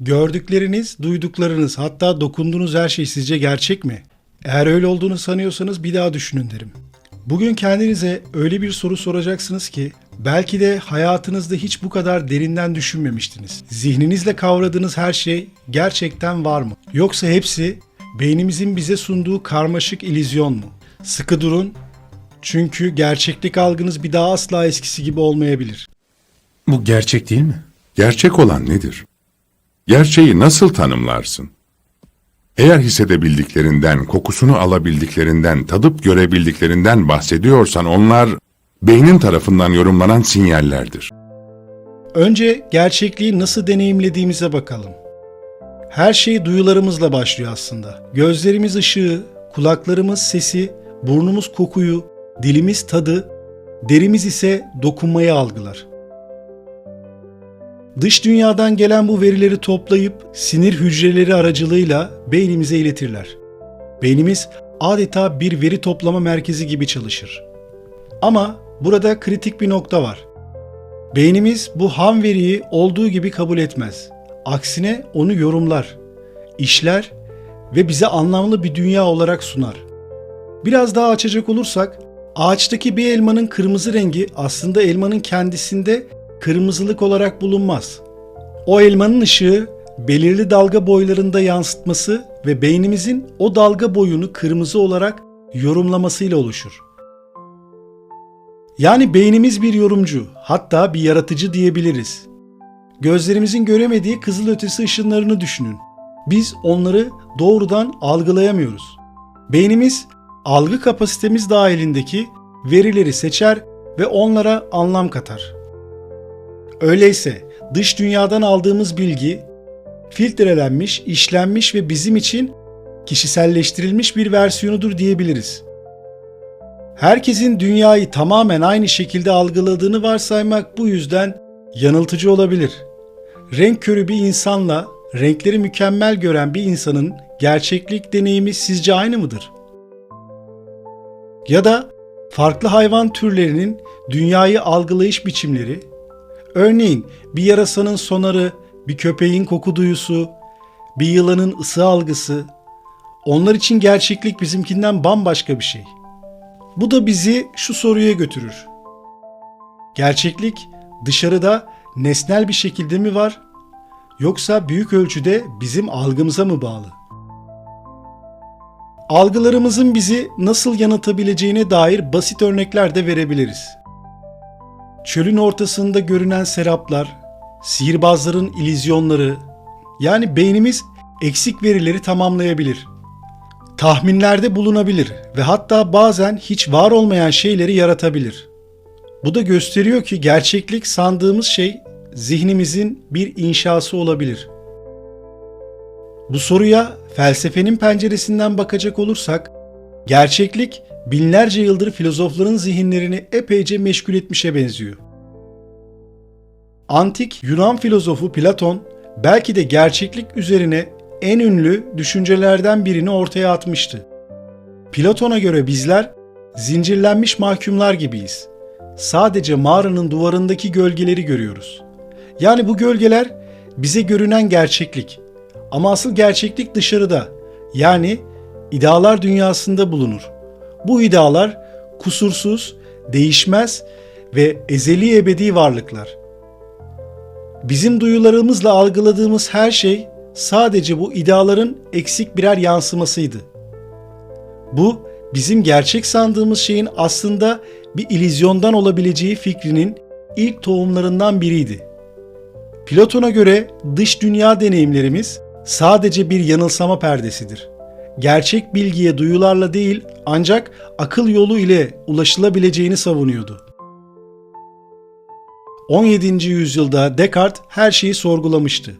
Gördükleriniz, duyduklarınız, hatta dokunduğunuz her şey sizce gerçek mi? Eğer öyle olduğunu sanıyorsanız bir daha düşünün derim. Bugün kendinize öyle bir soru soracaksınız ki belki de hayatınızda hiç bu kadar derinden düşünmemiştiniz. Zihninizle kavradığınız her şey gerçekten var mı? Yoksa hepsi beynimizin bize sunduğu karmaşık ilizyon mu? Sıkı durun çünkü gerçeklik algınız bir daha asla eskisi gibi olmayabilir. Bu gerçek değil mi? Gerçek olan nedir? Gerçeği nasıl tanımlarsın? Eğer hissedebildiklerinden, kokusunu alabildiklerinden, tadıp görebildiklerinden bahsediyorsan onlar beynin tarafından yorumlanan sinyallerdir. Önce gerçekliği nasıl deneyimlediğimize bakalım. Her şey duyularımızla başlıyor aslında. Gözlerimiz ışığı, kulaklarımız sesi, burnumuz kokuyu, dilimiz tadı, derimiz ise dokunmayı algılar. Dış dünyadan gelen bu verileri toplayıp sinir hücreleri aracılığıyla beynimize iletirler. Beynimiz adeta bir veri toplama merkezi gibi çalışır. Ama burada kritik bir nokta var. Beynimiz bu ham veriyi olduğu gibi kabul etmez. Aksine onu yorumlar, işler ve bize anlamlı bir dünya olarak sunar. Biraz daha açacak olursak, ağaçtaki bir elmanın kırmızı rengi aslında elmanın kendisinde kırmızılık olarak bulunmaz. O elmanın ışığı belirli dalga boylarında yansıtması ve beynimizin o dalga boyunu kırmızı olarak yorumlamasıyla oluşur. Yani beynimiz bir yorumcu, hatta bir yaratıcı diyebiliriz. Gözlerimizin göremediği kızılötesi ışınlarını düşünün. Biz onları doğrudan algılayamıyoruz. Beynimiz algı kapasitemiz dahilindeki verileri seçer ve onlara anlam katar. Öyleyse dış dünyadan aldığımız bilgi filtrelenmiş, işlenmiş ve bizim için kişiselleştirilmiş bir versiyonudur diyebiliriz. Herkesin dünyayı tamamen aynı şekilde algıladığını varsaymak bu yüzden yanıltıcı olabilir. Renk körü bir insanla renkleri mükemmel gören bir insanın gerçeklik deneyimi sizce aynı mıdır? Ya da farklı hayvan türlerinin dünyayı algılayış biçimleri, örneğin bir yarasanın sonarı, bir köpeğin koku duyusu, bir yılanın ısı algısı, onlar için gerçeklik bizimkinden bambaşka bir şey. Bu da bizi şu soruya götürür. Gerçeklik dışarıda nesnel bir şekilde mi var yoksa büyük ölçüde bizim algımıza mı bağlı? Algılarımızın bizi nasıl yanıltabileceğine dair basit örnekler de verebiliriz. Çölün ortasında görünen seraplar, sihirbazların ilizyonları, yani beynimiz eksik verileri tamamlayabilir. Tahminlerde bulunabilir ve hatta bazen hiç var olmayan şeyleri yaratabilir. Bu da gösteriyor ki gerçeklik sandığımız şey zihnimizin bir inşası olabilir. Bu soruya felsefenin penceresinden bakacak olursak, gerçeklik binlerce yıldır filozofların zihinlerini epeyce meşgul etmişe benziyor. Antik Yunan filozofu Platon belki de gerçeklik üzerine en ünlü düşüncelerden birini ortaya atmıştı. Platon'a göre bizler zincirlenmiş mahkumlar gibiyiz. Sadece mağaranın duvarındaki gölgeleri görüyoruz. Yani bu gölgeler bize görünen gerçeklik. Ama asıl gerçeklik dışarıda. Yani idealar dünyasında bulunur. Bu idealar kusursuz, değişmez ve ezeli ebedi varlıklar. Bizim duyularımızla algıladığımız her şey sadece bu ideaların eksik birer yansımasıydı. Bu bizim gerçek sandığımız şeyin aslında bir ilizyondan olabileceği fikrinin ilk tohumlarından biriydi. Platon'a göre dış dünya deneyimlerimiz sadece bir yanılsama perdesidir. Gerçek bilgiye duyularla değil ancak akıl yolu ile ulaşılabileceğini savunuyordu. 17. yüzyılda Descartes her şeyi sorgulamıştı.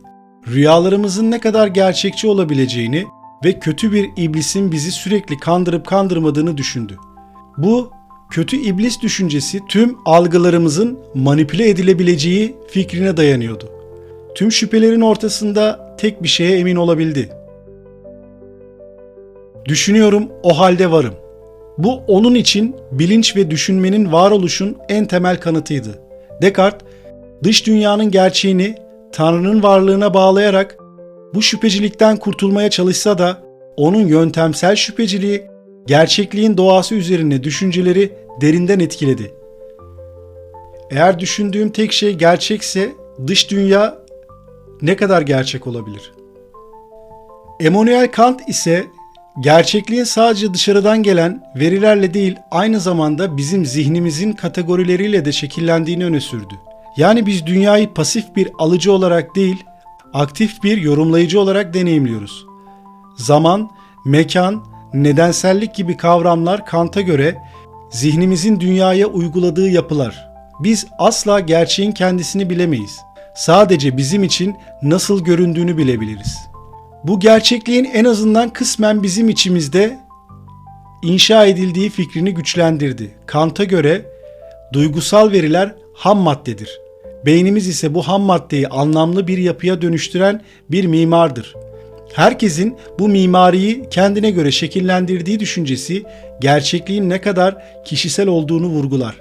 Rüyalarımızın ne kadar gerçekçi olabileceğini ve kötü bir iblisin bizi sürekli kandırıp kandırmadığını düşündü. Bu kötü iblis düşüncesi tüm algılarımızın manipüle edilebileceği fikrine dayanıyordu. Tüm şüphelerin ortasında tek bir şeye emin olabildi. Düşünüyorum o halde varım. Bu onun için bilinç ve düşünmenin varoluşun en temel kanıtıydı. Descartes dış dünyanın gerçeğini Tanrı'nın varlığına bağlayarak bu şüphecilikten kurtulmaya çalışsa da onun yöntemsel şüpheciliği gerçekliğin doğası üzerine düşünceleri derinden etkiledi. Eğer düşündüğüm tek şey gerçekse dış dünya ne kadar gerçek olabilir? Immanuel Kant ise gerçekliğin sadece dışarıdan gelen verilerle değil aynı zamanda bizim zihnimizin kategorileriyle de şekillendiğini öne sürdü. Yani biz dünyayı pasif bir alıcı olarak değil, aktif bir yorumlayıcı olarak deneyimliyoruz. Zaman, mekan, nedensellik gibi kavramlar Kant'a göre zihnimizin dünyaya uyguladığı yapılar. Biz asla gerçeğin kendisini bilemeyiz. Sadece bizim için nasıl göründüğünü bilebiliriz. Bu gerçekliğin en azından kısmen bizim içimizde inşa edildiği fikrini güçlendirdi. Kant'a göre duygusal veriler ham maddedir. Beynimiz ise bu ham maddeyi anlamlı bir yapıya dönüştüren bir mimardır. Herkesin bu mimariyi kendine göre şekillendirdiği düşüncesi gerçekliğin ne kadar kişisel olduğunu vurgular.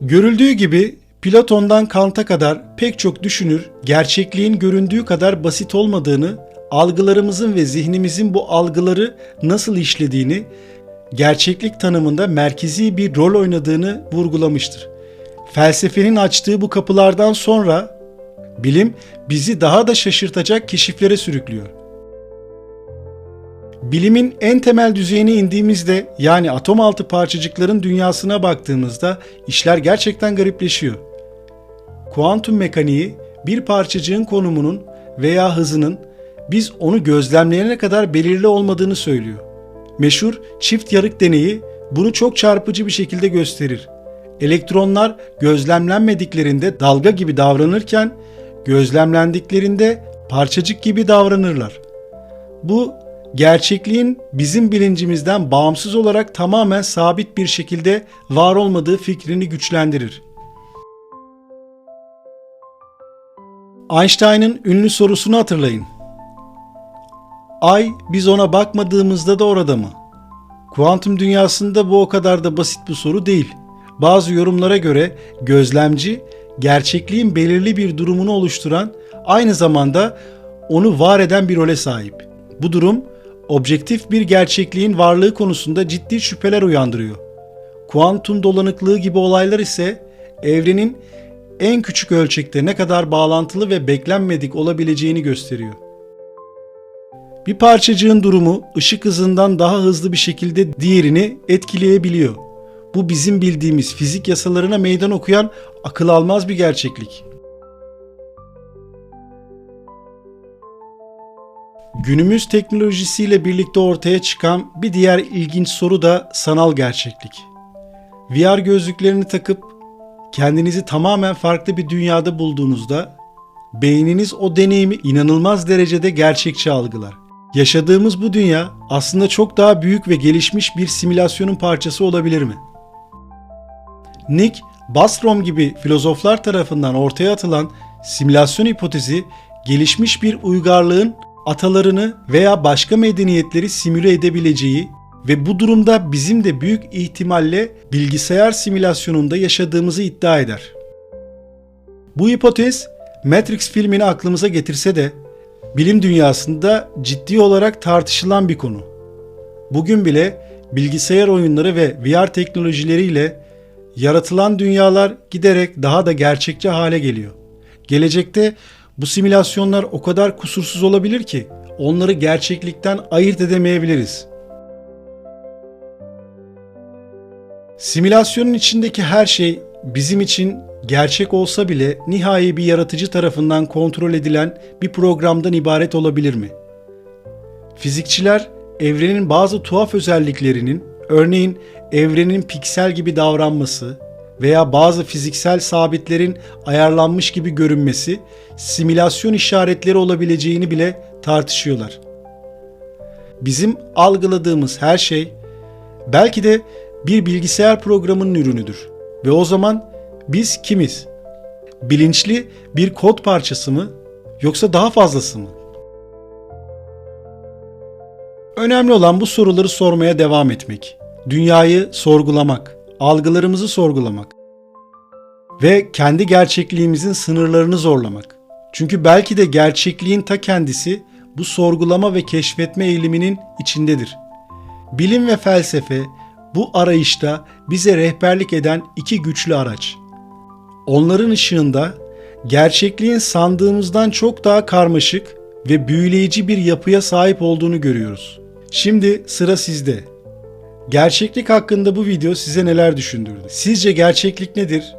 Görüldüğü gibi Platon'dan Kant'a kadar pek çok düşünür gerçekliğin göründüğü kadar basit olmadığını, algılarımızın ve zihnimizin bu algıları nasıl işlediğini, gerçeklik tanımında merkezi bir rol oynadığını vurgulamıştır. Felsefenin açtığı bu kapılardan sonra bilim bizi daha da şaşırtacak keşiflere sürüklüyor. Bilimin en temel düzeyine indiğimizde yani atom altı parçacıkların dünyasına baktığımızda işler gerçekten garipleşiyor. Kuantum mekaniği bir parçacığın konumunun veya hızının biz onu gözlemleyene kadar belirli olmadığını söylüyor. Meşhur çift yarık deneyi bunu çok çarpıcı bir şekilde gösterir. Elektronlar gözlemlenmediklerinde dalga gibi davranırken gözlemlendiklerinde parçacık gibi davranırlar. Bu gerçekliğin bizim bilincimizden bağımsız olarak tamamen sabit bir şekilde var olmadığı fikrini güçlendirir. Einstein'ın ünlü sorusunu hatırlayın. Ay biz ona bakmadığımızda da orada mı? Kuantum dünyasında bu o kadar da basit bir soru değil. Bazı yorumlara göre gözlemci gerçekliğin belirli bir durumunu oluşturan aynı zamanda onu var eden bir role sahip. Bu durum objektif bir gerçekliğin varlığı konusunda ciddi şüpheler uyandırıyor. Kuantum dolanıklığı gibi olaylar ise evrenin en küçük ölçekte ne kadar bağlantılı ve beklenmedik olabileceğini gösteriyor. Bir parçacığın durumu ışık hızından daha hızlı bir şekilde diğerini etkileyebiliyor. Bu bizim bildiğimiz fizik yasalarına meydan okuyan akıl almaz bir gerçeklik. Günümüz teknolojisiyle birlikte ortaya çıkan bir diğer ilginç soru da sanal gerçeklik. VR gözlüklerini takıp kendinizi tamamen farklı bir dünyada bulduğunuzda beyniniz o deneyimi inanılmaz derecede gerçekçi algılar. Yaşadığımız bu dünya aslında çok daha büyük ve gelişmiş bir simülasyonun parçası olabilir mi? Nick Bostrom gibi filozoflar tarafından ortaya atılan simülasyon hipotezi gelişmiş bir uygarlığın atalarını veya başka medeniyetleri simüle edebileceği ve bu durumda bizim de büyük ihtimalle bilgisayar simülasyonunda yaşadığımızı iddia eder. Bu hipotez Matrix filmini aklımıza getirse de bilim dünyasında ciddi olarak tartışılan bir konu. Bugün bile bilgisayar oyunları ve VR teknolojileriyle yaratılan dünyalar giderek daha da gerçekçi hale geliyor. Gelecekte bu simülasyonlar o kadar kusursuz olabilir ki onları gerçeklikten ayırt edemeyebiliriz. Simülasyonun içindeki her şey bizim için gerçek olsa bile nihai bir yaratıcı tarafından kontrol edilen bir programdan ibaret olabilir mi? Fizikçiler evrenin bazı tuhaf özelliklerinin, örneğin evrenin piksel gibi davranması veya bazı fiziksel sabitlerin ayarlanmış gibi görünmesi simülasyon işaretleri olabileceğini bile tartışıyorlar. Bizim algıladığımız her şey belki de bir bilgisayar programının ürünüdür. Ve o zaman biz kimiz? Bilinçli bir kod parçası mı yoksa daha fazlası mı? Önemli olan bu soruları sormaya devam etmek. Dünyayı sorgulamak, algılarımızı sorgulamak. ve kendi gerçekliğimizin sınırlarını zorlamak. Çünkü belki de gerçekliğin ta kendisi bu sorgulama ve keşfetme eğiliminin içindedir. Bilim ve felsefe bu arayışta bize rehberlik eden iki güçlü araç. Onların ışığında gerçekliğin sandığımızdan çok daha karmaşık ve büyüleyici bir yapıya sahip olduğunu görüyoruz. Şimdi sıra sizde. Gerçeklik hakkında bu video size neler düşündürdü? Sizce gerçeklik nedir?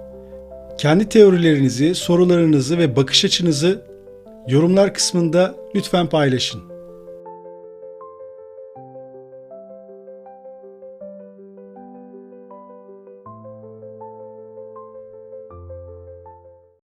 Kendi teorilerinizi, sorularınızı ve bakış açınızı yorumlar kısmında lütfen paylaşın.